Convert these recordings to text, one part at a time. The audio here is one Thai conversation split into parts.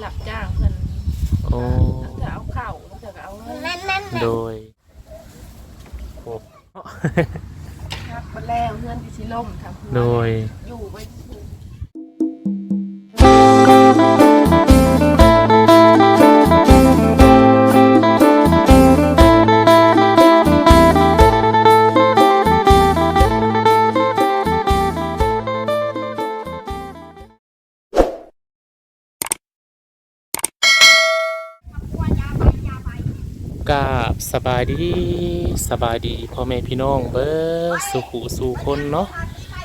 หลับจ้างเพิ่นโอ้ตั้งแต่เอาเข่าตั้งแต่ก็เอาเงินโดยโอ้ ครับมาแล้วเงินที่สิล่มทำเพื่อนโดย กาบสบายดีสบายดีพ่อแม่พี่น้องเบิร์สุขสู่คนเนาะ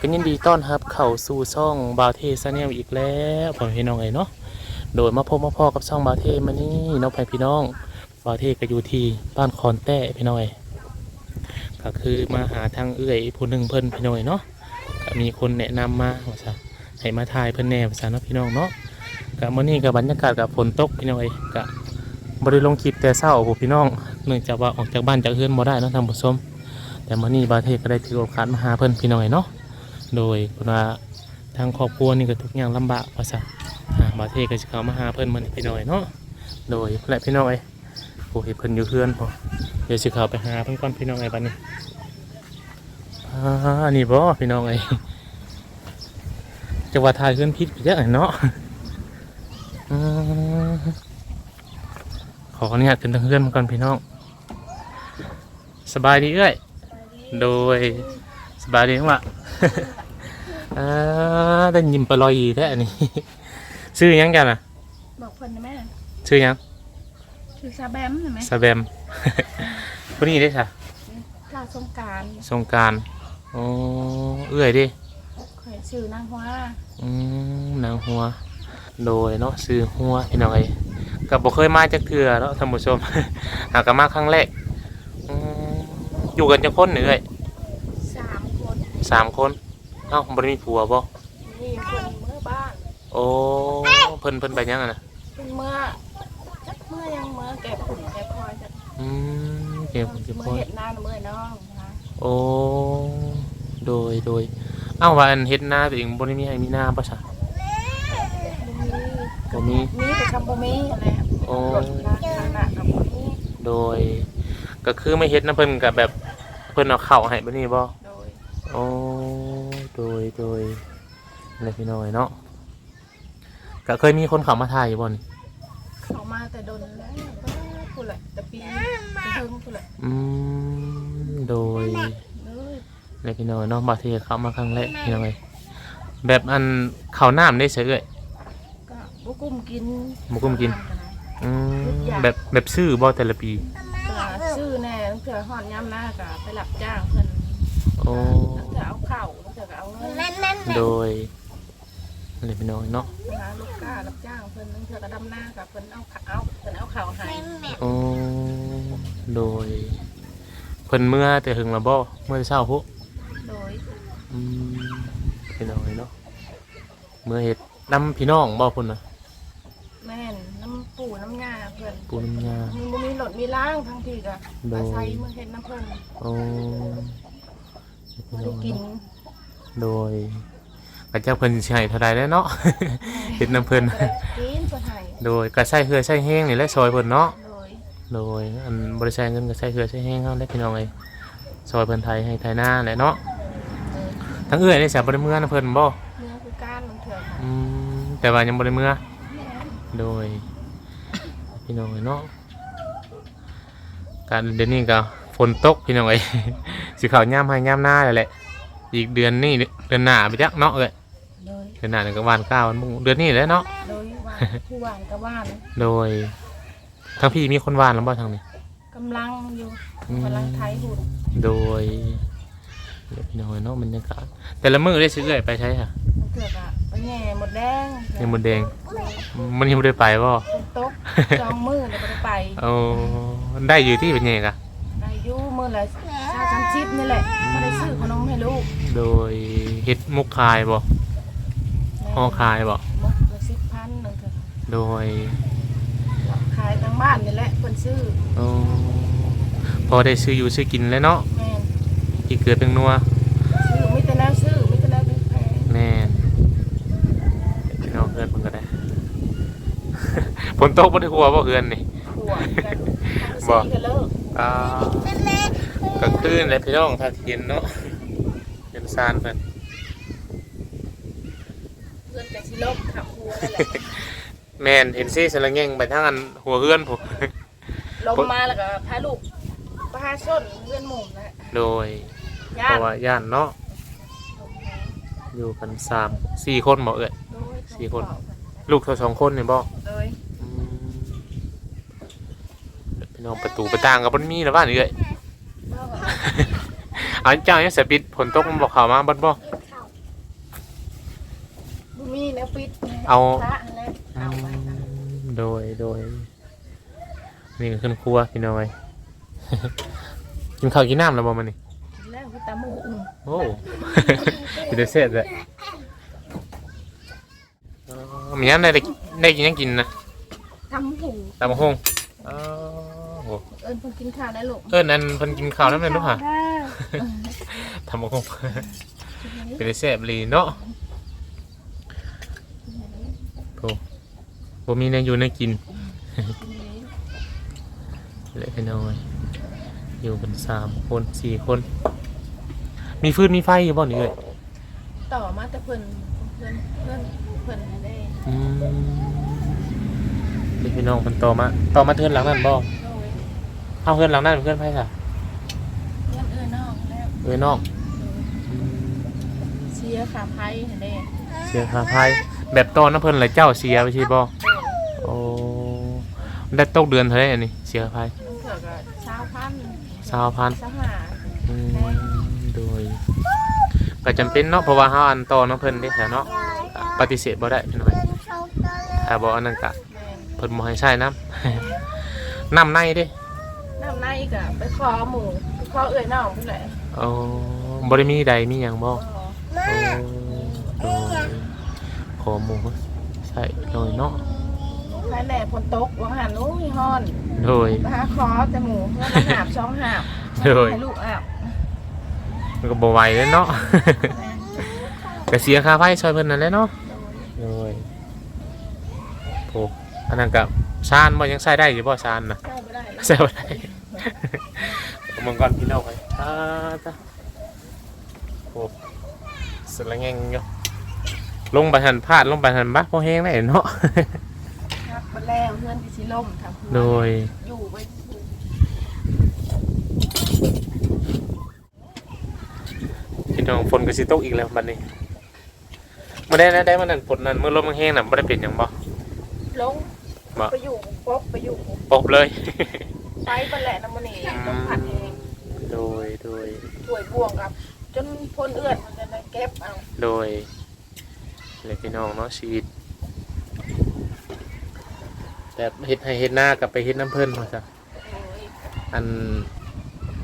ก็ยินดีต้อนรับเข้าสู่ช่องบาเทซาเนียอีกแล้วพ่อแม่พี่น้องเอ้ยเนาะโดยมาพบมาพ่อกับช่องบาเทมานี่น้องแพ่พี่น้องบาเทก็อยู่ที่บ้านคอนแต้พี่น้องเอ้ยก็คือมาหาทางเอื้อยผู้หนึ่งเพิ่นพี่น้องเอ้ยเนาะก็มีคนแนะนำมาว่าซะให้มาถ่ายเพิ่นแน่ว่าซะเนาะพี่น้องเนาะก็มื้อนี้ก็บรรยากาศกับฝนตกพี่น้องเอ้ยก็ บริลงคลิปแต่เศร้าโอ้โหพี่น้องเนื่องจากว่าออกจากบ้านจากเฮือนบ่ได้นะท่านผู้ชมแต่มื่อนี้บาเทศก็ได้ถือโอกาสมาหาเพิ่อนพี่น้อยเนาะโดยเพิ่นว่าทางครอบครัวนี่ก็ทุกอย่างลำบากว่าซะอ่าบาเทศก็สิเข้ามาหาเพิ่อนมื้อนี้พี่น้อยเนาะโดยและพี่น้อยโอ้ยเพิ่อนอยู่เฮือนพอเดี๋ยวสิเข้าไปหาเพิ่อนก่อนพี่น้องไอ้บัดนี้อ่านี่บ่พี่น้องไอ้จังหวัดทายเฮือนพิษไปจักเนาะ อืมขออนุญาตขึ้นทางเพื่อนมาก่อนพี่น้อง สบายดีเอ้ยโดยสบายดีมั้งล่ะอ่าได้ยิมปลอยแท้อันนี้ชื่อหยังกันอะ บอกเพิ่นนะแม่ชื่อหยังคือซาแบมใช่ไหมสแบมคนนี้ได้ค่ะลาสงกรารสงกรารโอ้เอื้อยดิข่อยชื่อนาง hoa อืมนางหัว โดยเนาะซื้อหัวพี่น้องไอ้ กับบ่เคยมาจากเถื่อเนาะท่านผู้ชม หากนมาครั้งแรกอืมอยู่กันจะคนเหนื่อยสามคนสามคนเอ้าบ่ได้มีผัวบ่นี่คนเมื่อบ้านโอ้เพิ่นเพิ่นไปยังอะนะเป็นเมื่อจักเมื่อยังเมื่อแก่ผุ่นแก่พลอยจักอืมเก็บเก็บเมื่คอนเห็ดหน้าเมื่อน้องนะโอ้โดยโดยเอ้าว่าอันเฮ็ดนาตัวเองบ่ได้มีให้มีนาบ่ซะบ่มี มีแต่คำบ่มีอะไรโอ้รถลาขนาดกับบ่มีโดย ก็คือไม่เฮ็ดนะเพิ่นก็แบบเพิ่นเอาข้าวให้บ่นี่บ่โดยโอ้โดยโดยอะไรพี่น้อยเนาะก็เคยมีคนเข้ามาถ่ายอยู่บ่นี่เขามาแต่โดนแล้วพูดแหละแต่ปีเพิ่งพูดแหละอืมโดยเลยในพี่น้อยเนาะบางทีเขามาครั้งแรกพี่น้อยแบบอันข้าวน้ำได้เฉยเลยก็บุกุ้มกินบ่กุ้มกิน อืมแบบแบบซื้อบ่แต่ละปี ก็ซื้อแน่ตั้งแต่หอนย่ำหน้าก็ไปหลับจ้างเพิ่นโอ้ตั้งแต่เอาเข่าตั้งแต่ก็เอาเงินโดยอะไรพี่น้อยเนาะหาลูกค้ารับจ้างเพิ่นตั้งแต่ก็ดำหน้ากับเพิ่นเอาขาเอาเพิ่นเอาเข่าให้โอ้โดยเพิ่นเมื่อแต่หึงและบ่เมื่อเช้าพุโดยอืมพี่น้อยเนาะเมื่อเฮ็ดนํพี่น้องบ่พุ่นน่ะแม่นน้ำ ปูน้ำยาเพิ่นปูน้ำยา มีบ่มีรถมีล้างทั้งที่ก็โดย อาศัยมือเฮ็ดน้ำเพิ่นโอ้พี่บ่น้ได้องกินเนาะโดยกระเจ้าเพิ่นสิให้เท่าใดแล้วเนาะ เฮ็ดน้ำเพิ่น บ่ได้กินเพิ่นให้โดยก็ใช้เหือใช้แห้งนี่แหละซอยเพิ่นเนาะ โดยโดยอันบริษัทเงินก็ใช้เหือใช้แห้งเฮาได้พี่น้องเอ้ยซอยเพิ่นไทยให้ไทยหน้าแหละเนาะเออทั้งเอื้อยได้แสบบ่ได้เมื่อนะเพิ่นบ่เมื่อคือการมันเถื่อนค่ะอืมแต่ว่ายังบ่ได้เมื่อแม่นโดย พี่น้องเอ้ยเนาะการเดี๋ยวนี้ก็ฝนตกพี่น้องเอ้ยสิเข้ายามให้ยามหน้าแล้วแหละ อีกเดือนนี้เดือนหน้าไปจักเนาะเอ้ยโดยเดือนหน้านี่ก็วันเก้าวันมุงเดือนนี้แหล้วเนาะโดยว่าผู้ว่านกับว่านโดยทั้งพี่มีคนหวานแล้วบ่ทางนี้กำลังอยู่อืมกำลังไทยหุ่นโดยเดี๋ยวพี่น้อยเนาะบรรยากาศแต่ละมื้อได้ซื้อเลยไปใช้ค่ะมันเถื่อนอะ ไปแง่หมดแดงยังหมดแดง มันยังไม่ได้ไปบ่ฝนตกจองมือแล้วก็ได้ไปเอาได้อยู่ที่เป็นไงกะอายุมือละชาสามชิปนี่แหละมาได้ซื้อขนมให้ลูกโดยเฮ็ดมุกคายบ่ห่อคายบ่มุกละสิบพันหนึ่งเถอะโดยขายทางบ้านนี่แหละคนซื้อเอาพอได้ซื้ออยู่ซื้อกินแล้วเนาะแม่นอีกเกิดเป็นนัว นพี่น้องเพื่อนเพิ่นก็ได้ฝนตกบ่ได้หัวบ่เฮือนนี่ หัวกันบ่สีกันเลิกอ่าก็คืนเลยพี่น้องถ้าเห็นเนาะเห็นซานเพิ่นเพื่อนกันสิลบขับหัวนั่นแหละแม่นเห็นซี่สละแง่งไปทางอันหัวเฮือนผมลงมาแล้วก็พาลูกพาส้นเพื่อนหมุมนะโดยย่าเพนราะว่าย่านเนาะอยู่กันสามสี่คนบ่เอ่ยโดยสี่คน ลูกเท่าสองคนนี่บ่โดย อืมพี่ น้องประตูประต่างกับบ่มีแล้วบ้านนี่เอ้ยเล่าว่าเอาเจ้ายังสปิดฝนตกมันบอกเข้ามาบ่บ่ บุมีแนวปิดเอา พระนั่นแหละอืเอาไปมโดยโดยนี่ก็ขึ้นครัวพี่น้อย กินข้าวกินน้ำแล้วบ่มันนี่แล้วคือตาหมูอุ่นโอ้ กินได้เสร็จเลยอ๋อมีน้ำได้ได้กินยังกินนะ ทำหูตามมาหงอ๋อโหเอิญเพิ่งกินข้าวได้ลูกเอิ้นอันเพิ่นกินข้าวน้ำเลยลูกค่ะทำมาหงเป็นได้เสร็จลีเนาะโอ้บ่มีแนวอยู่ในกินเลยพี่น้อยอยู่กันสามคนสี่คน มีฟืนมีไฟอยู่บ่นี่เลยต่อมาแต่เพิ่นเพิ่นเพิ่นเพิ่นให้ได้อืมนี่พี่น้องมันต่อมาต่อมาเทือนหลังนั่นบ่โดย เอาเทือนหลังนั่นเพื่อนไพ่ค่ะเพื่อนเอิญน้องแล้วเอ้ยน้องอืมเชียร์ขาไพ่ให้ได้เสียค่าไพ่แบบตอนน้ำเพิ่นเลยเจ้าเสียไปใช่บ่โดยโอ้ได้ตกเดือนเท่าไหร่อันนี้เสียค่าไพ่น้องเถื่อก็เช้าพันสาวพัน สหาอืมโดยก็จำเป็นเนาะเพราะว่าเฮาอันต่อน้ำเพิ่นได้แค่เนาะปฏิเสธบ่ได้พี่น้อยถ้าบ่อันนั้นก็แม่นเพิ่นบ่ให้ใช้น้ำ น้ำในเด้ น้ำในก็ไปขอหมูไปขอเอ่ยน้องเพิ่นแหละโอ้บ่ได้มีใดมีหยังบ่อ๋อโอ้โดยขอหมูใช่โดยเนาะภายแหล่ฝนตกวังหันโอ้ยฮ้อนโดย ไปหาขอแต่หมูเพื่อนมาหาบช่องหาบโดย ให้ลูกอาบมันก็บ่ไหวเลยเนาะ ก็เสียค่าไฟช่วยเพิ่นนั่นแหละเนาะโดยโอ้อันนั้นก็ชานบ่ยังใช้ได้อยู่บ่ชานน่ะเข้าไม่ได้แล้วใช้บ่ได้เอา มังกรพี่น้องไปอ่าจ้ะโอ้สละแงงอยู่ลงไปหันพลาดลงไปหันบักพอแห้งได้เนาะครับมาแล้วเพื่อนที่ชิล่มทำโดยอยู่ไว้พี่น้องฝนก็สิตกอีกแล้วบัดนี้บ่ได้นะได้มันนั่นฝนนั่นเมื่อลมมันแห้งน่ะบ่ได้เป็นหยังบ่ลงบ่ไปอยู่ป๊บไปอยู่ปบเลย ไปไปแหละน้ำมันนี่ต้องผัดเองโดยโดยถ้วยบ่วงครับ จนพ้นเอื้อนมันจะได้เก็บเอาโดยเลยพี่น้องเนาะชีวิต แต่เฮ็ดให้เฮ็ดหน้ากับไปเฮ็ดน้ำเพิ่นมาซะโอ้ยอัน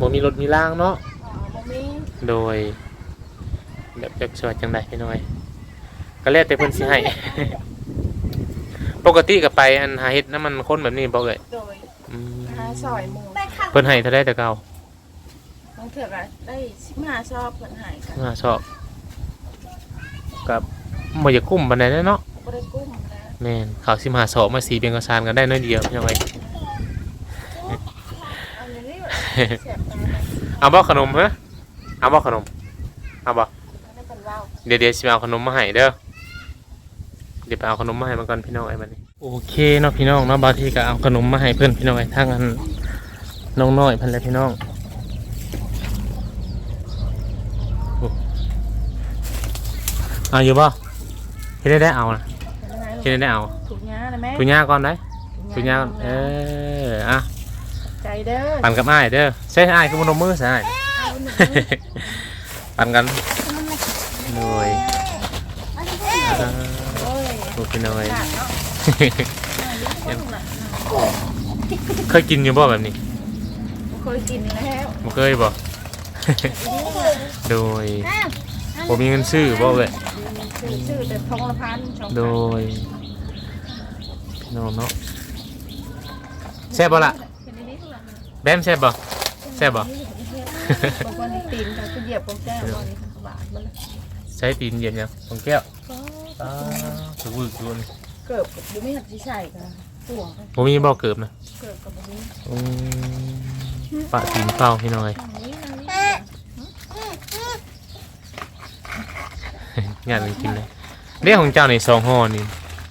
บ่มีรถมีล่างเนาะ อ๋อบ่มีโดย แบบจักสวัสจังไดพี่น้อย ก็แล้วแต่เพิ่นสิให้ ปกติก็ไปอันหาเฮ็ดน้ำมันคนแบบนี้บ่เอ่ยโดย อืมหาซอยหมูเพิ่นให้เท่าไดแต่เก่าบางเถื่อก็ได้สิบห้าชอบเพิ่นใหายกันอ่าชอบกับบ่อยากกุ้มปานใดเด้อเนาะบ่ได้กุ้มนะแม่นข้าวสิมาสอบมาสีเป็นกระสานกันได้น้อยเดียวพี่น้อยเอาอย่างนี้เสียบตาเลยเอาบ่ขนมฮะเอาบ่ขนมเอาบ่ได้เป็นว่าวเดี๋ยวเดี๋ยวสิเอาขนมมาให้เด้อ เดี๋ยวไปเอาขนมมาให้มันก่อนพี่น้องไอ้บัดนี้ โอเคเนาะพี่น้องเนาะบางทีก็เอาขนมมาให้เพื่อนพี่น้องไอ้ทางอันน้องน้อยเพิ่นเลยพี่น้องโอ้เอาอยู่บ่เฮ็ดได้ได้เอานะเป็นยังไงเฮ็ดได้ได้เอาถูกยาเลยไหมตุญญาก่อนได้ตุญญาเอออะใจเด้อปั่นกับอ้ายเด้อใช่อ้ายคือมันนมมือใช่อ้ายเอาหนึ่งปั่นกันหน่วยโอ้ยลูกพี่น้อยขาด เนาะเคยกินอยู่บ่แบบนี้เคยกินแล้วบ่เคยบ่โดยผมมีเงินซื้อบ่เอ้ยชื่อแต่ทองละพันสองพันโดยพี่น้องเนาะแซ่บบ่ล่ะเป็นนิดๆล่ะแบมแซ่บบ่แซ่บบ่บางวันตีนเขาจะเหยียบของแก้วบางทีบาดมันเลยใช้ตีนเหยียบยังของแก้วอ้าถูกวืดอยู่นี่ เกิดบุไม่หัดที่ใส่กันป่วงบ่มีบ่เกิบนะเกิดกับแบบนี้อืมปะตีนเฝ้าพี่น้องเอ้ยทางนี้ทางนี้งานมันกินเลยเรื่องของเจ้านี่สองห่อนี่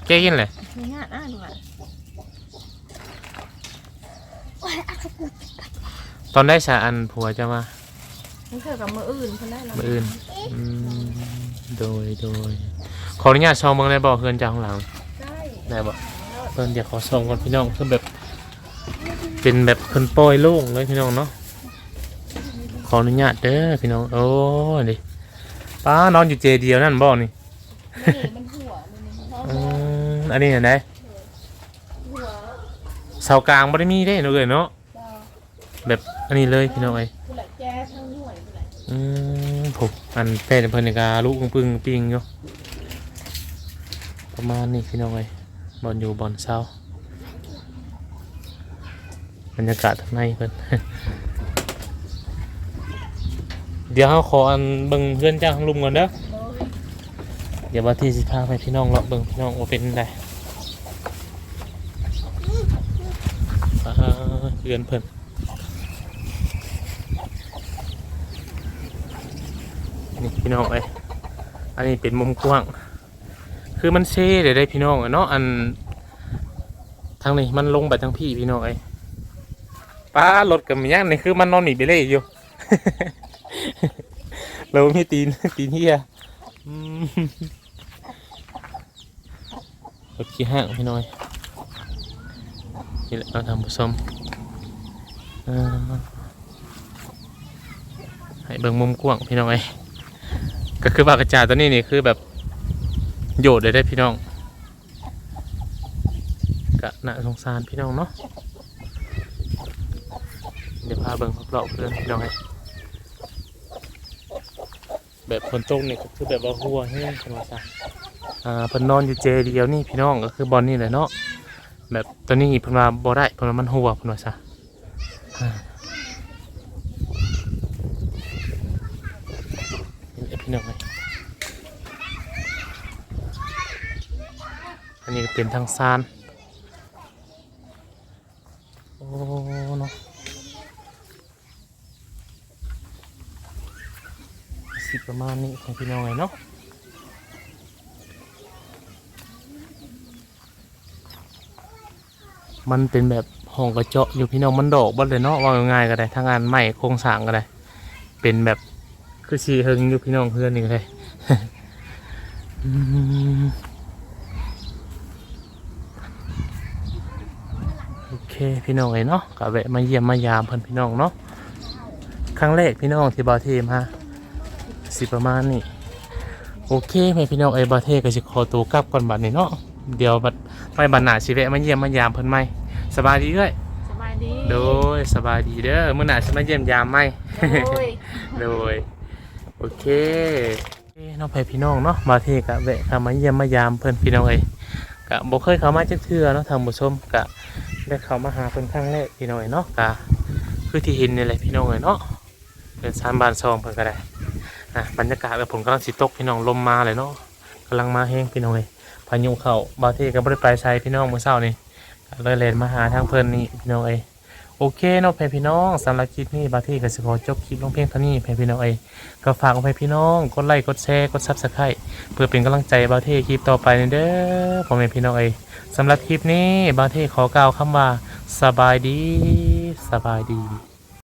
แกกินเลยไม่งานอะดูอะตอนได้สาอันผัวจะมานี่เกิดกับมืออื่นคนได้แล้วมื้ออื่นอืมโดยโดยขออนุญาตซองเบิ่งได้บ่เพื่อนเจ้าข้างหลัง ใช่ได้บ่เพิ่นอยากขอซองก่อนพี่น้องคือแบบ เป็นแบบเพิ่นปล่อยโล่งเลยพี่น้องเนาะขออนุญาตเด้อพี่น้องโอ้ยดิป้านอนอยู่เจเดียวนั่นบ่นี่นี่มันหัวมันหัวอืมอันนี้เห็นไหมหัวเสากลางบ่ได้มีเด้เนาะเอ้ยเนาะดาวแบบอันนี้เลยพี่น้องเอ้ยผู้หลักแก้ทั้งหน่วยผู้หลักอืมผมอันแฟนเพิ่นนี่ก็ลูกปึ้งปิงอยู่ประมาณนี้พี่น้องเอ้ย บอลอยู่บอลเศร้าบรรยากาศข้างในเพิ่นเดี๋ยวเขาขออันเบิ่งเพื่อนจ้างลุมก่อนเด้อเดี๋ยวว่าที่สิพาไปพี่น้องเลาะเบิ่งพี่น้องว่าเป็นไดเพื่อนเพิ่นนี่พี่น้องเอ้ยอันนี้เป็นมุมกว้าง คือมันเซ่เดี๋ยวได้พี่น้องเนาะอันทางนี้มันลงไปทางพี่พี่น้องเอ้ยป้ารถกับมันยังนี่คือมันนอนหนีไปเลยอยู่เราไม่ตีนตีนเฮียรถขี้ห้างพี่น้อยนี่แหละเราทำผสมให้เบิ่งมุมกว้างพี่น้องเอ้ยก็คือปากกระจาตัวนี้นี่คือแบบ โยดเลยได้พี่น้องกะน่าสงสารพี่น้องเนาะเดี๋ยวพาเบิ่งรอบๆเพื่อนพี่น้องเอ้แบบฝนตกเนี่ยก็คือแบบว่าหัวแห้งกันว่าซะอ่าเพิ่นนอนอยู่เจเดียวนี่พี่น้องก็คือบอลนี่แหละเนาะแบบตอนนี้เพิ่นว่าบ่ได้เพิ่นว่ามันหัวเพิ่นว่าซะอ่านี่แหละพี่น้องเอ้ยอันนี้ก็ เป็นทางซานโอ้เนาะสิประมาณนี้ของพี่น้องไงเนาะมันเป็นแบบห้องกระเจาะอยู่พี่น้องมันดอกบดเลยเนาะว่าง่ายก็ได้ทางงานใหม่โครงสร้างก็ได้เป็นแบบคือสีเฮิงอยู่พี่น้องเพื่อนนี่ก็ได้ อืมโอเค พี่น้องไงเนาะก็แวะมาเยี่ยมมายามเพื่อนพี่น้องเนาะครั้งแรกพี่น้องที่บอทีมาสิประมาณนี้โอเคแม่พี่น้องเอ้ยบาเทก็สิขอตัวกลับก่อนบัดนี้เนาะเดี๋ยวบัดไปบัดหน้าสิแวะมาเยี่ยมมายามเพิ่นใหม่สบายดีเอ้ยสบายดีโดยสบายดีเด้อมื้อหน้าสิมาเยี่ยมยามใหม่โดยโดยโอเคเอ้น้องไปพี่น้องเนาะบาเทก็แวะเข้ามาเยี่ยมมายามเพิ่นพี่น้องเอ้ยก็บ่เคยเข้ามาจักเทื่อเนาะทางผู้ชมก็ ได้เข้ามาหาเพิ่นครั้งแรกพี่น้องเอ้ยเนาะก็คือที่เห็นนี่แหละพี่น้องเอ้ยเนาะเป็นซานบานซองเพิ่นก็ได้อะบรรยากาศแบบผมกำลังสิตกพี่น้องลมมาเลยเนาะกำลังมาแห้งพี่น้องเลยพายุเข้าบาวเทก็บ่ได้ไปใช้พี่น้องเมื่อเช้านี่ก็เลยเลนมาหาทางเพิ่นนี่พี่น้องเอ้ยโอเคเนาะเพื่อนพี่น้องสำหรับคลิปนี้บาวเทก็สิขอจบคลิปลงเพียงเท่านี้เพื่อนพี่น้องเอ้ก็ฝากเอาไปพี่น้องกดไลค์กดแชร์กดซับสไครต์เพื่อเป็นกำลังใจบาวเทคลิปต่อไปเด้อพ่อแม่พี่น้องเอ้ สำหรับคลิปนี้บางเทขอกล่าวคำว่า สบายดี สบายดี